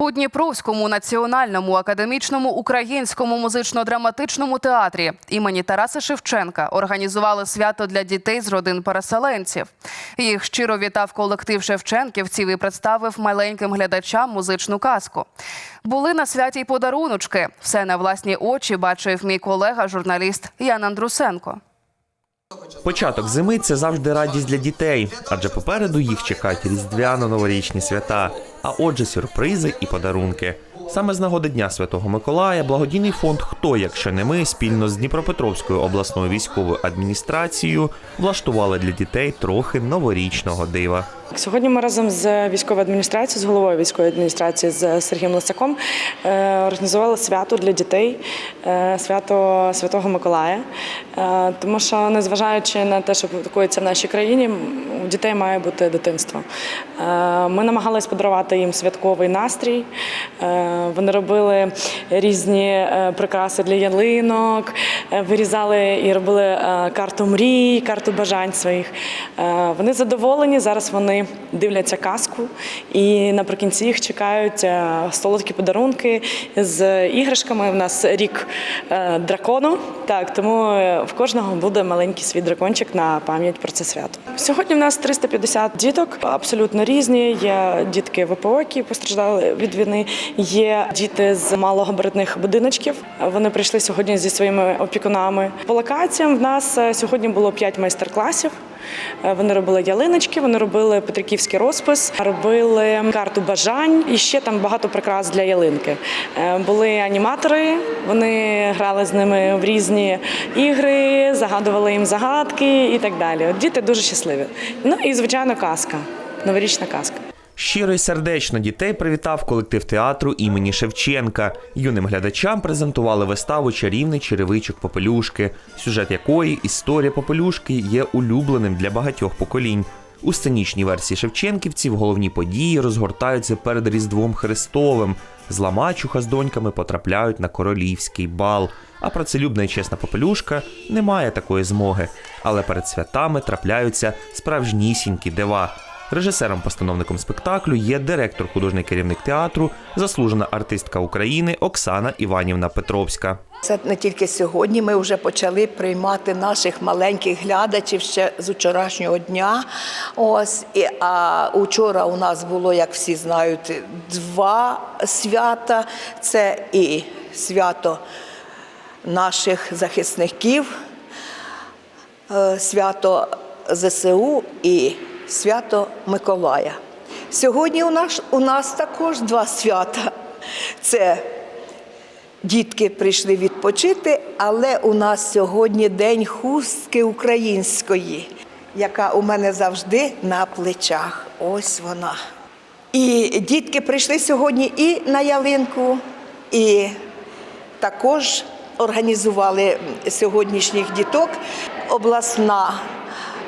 У Дніпровському національному академічному українському музично-драматичному театрі імені Тараса Шевченка організували свято для дітей з родин переселенців. Їх щиро вітав колектив Шевченківців і представив маленьким глядачам музичну казку. Були на святі й подаруночки. Все на власні очі бачив мій колега, журналіст Ян Андрусенко. Початок зими це завжди радість для дітей, адже попереду їх чекають різдвяно-новорічні свята, а отже, сюрпризи і подарунки. Саме з нагоди Дня Святого Миколая благодійний фонд Хто, якщо не ми спільно з Дніпропетровською обласною військовою адміністрацією влаштували для дітей трохи новорічного дива. Сьогодні ми разом з військовою адміністрацією, з головою військової адміністрації з Сергієм Лисаком е, організували свято для дітей, е, свято Святого Миколая. Е, Тому що, незважаючи на те, що відбувається в нашій країні, у дітей має бути дитинство. Ми намагалися подарувати їм святковий настрій. Вони робили різні прикраси для ялинок, вирізали і робили карту мрій, карту бажань своїх. Вони задоволені. Зараз вони дивляться казку, і наприкінці їх чекають е, солодкі подарунки з іграшками. У нас рік е, дракону. Так, тому е, в кожного буде маленький свій дракончик на пам'ять про це свято. Сьогодні в нас 350 діток, абсолютно різні. Є дітки ВПО, які постраждали від війни. Є діти з малогабаритних будиночків. Вони прийшли сьогодні зі своїми опікунами. По локаціям в нас сьогодні було 5 майстер-класів. Е, Вони робили ялиночки, вони робили петриківський розпис, робили карту бажань і ще там багато прикрас для ялинки. Е, Були аніматори, вони грали з ними в різні ігри, загадували їм загадки і так далі. Діти дуже щасливі. Ну і звичайно, казка, новорічна казка. Щиро й сердечно дітей привітав колектив театру імені Шевченка. Юним глядачам презентували виставу Чарівний черевичок Попелюшки, сюжет якої історія Попелюшки є улюбленим для багатьох поколінь. У сценічній версії Шевченківців головні події розгортаються перед Різдвом Христовим. Зла мачуха з доньками потрапляють на королівський бал. А працелюбна і чесна попелюшка не має такої змоги. Але перед святами трапляються справжнісінькі дива. Режисером-постановником спектаклю є директор художній керівник театру, заслужена артистка України Оксана Іванівна Петровська. Це не тільки сьогодні. Ми вже почали приймати наших маленьких глядачів ще з вчорашнього дня. Ось і а учора у нас було, як всі знають, два свята. Це і свято наших захисників, е, свято ЗСУ і свято Миколая. Сьогодні у нас, у нас також два свята. Це Дітки прийшли відпочити, але у нас сьогодні день хустки української, яка у мене завжди на плечах. Ось вона. І дітки прийшли сьогодні і на ялинку, і також організували сьогоднішніх діток. Обласна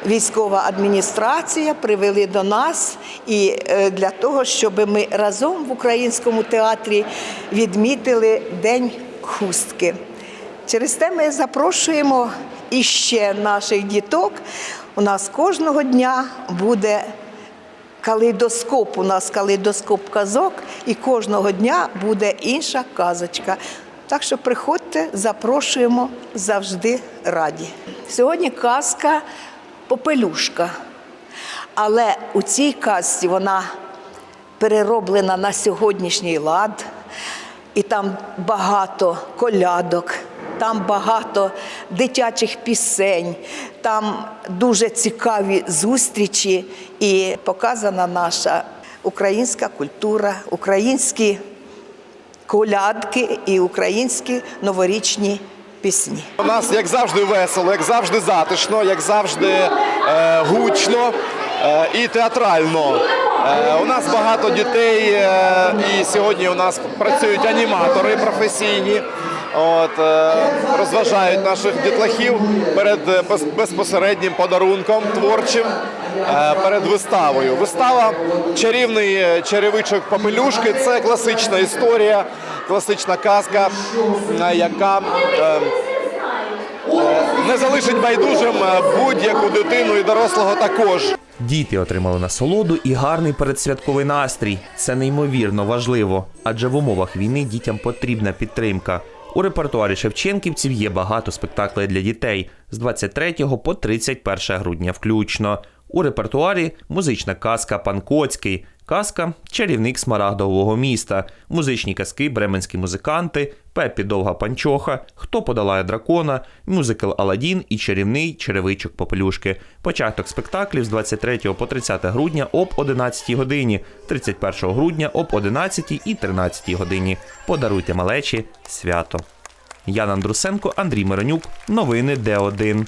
військова адміністрація привели до нас і е, для того, щоб ми разом в українському театрі відмітили День хустки. Через те ми запрошуємо іще наших діток. У нас кожного дня буде калейдоскоп. У нас калейдоскоп казок, і кожного дня буде інша казочка. Так що приходьте, запрошуємо завжди раді. Сьогодні казка Попелюшка. Але у цій казці вона перероблена на сьогоднішній лад, і там багато колядок, там багато дитячих пісень, там дуже цікаві зустрічі і показана наша українська культура, українські колядки і українські новорічні пісні. У нас, як завжди, весело, як завжди затишно, як завжди е, гучно е, і театрально. Е, у нас багато дітей, е, і сьогодні у нас працюють аніматори професійні. От, е, розважають наших дітлахів перед е, безпосереднім подарунком творчим е, перед виставою. Вистава чарівний черевичок Попелюшки це класична історія, класична казка, е, яка е, не залишить байдужим е, будь-яку дитину і дорослого також. Діти отримали насолоду і гарний передсвятковий настрій. Це неймовірно важливо, адже в умовах війни дітям потрібна підтримка. У репертуарі Шевченківців є багато спектаклей для дітей з 23 по 31 грудня включно. У репертуарі музична казка Пан Коцький, казка Чарівник Смарагдового міста, музичні казки Бременські музиканти, Пеппі Довга Панчоха, Хто подолає дракона, мюзикл Аладдін і чарівний черевичок Попелюшки. Початок спектаклів з 23 по 30 грудня об 11 годині, 31 грудня об 11 і 13 годині. Подаруйте малечі свято. Ян Андрусенко, Андрій Миронюк. Новини Д1.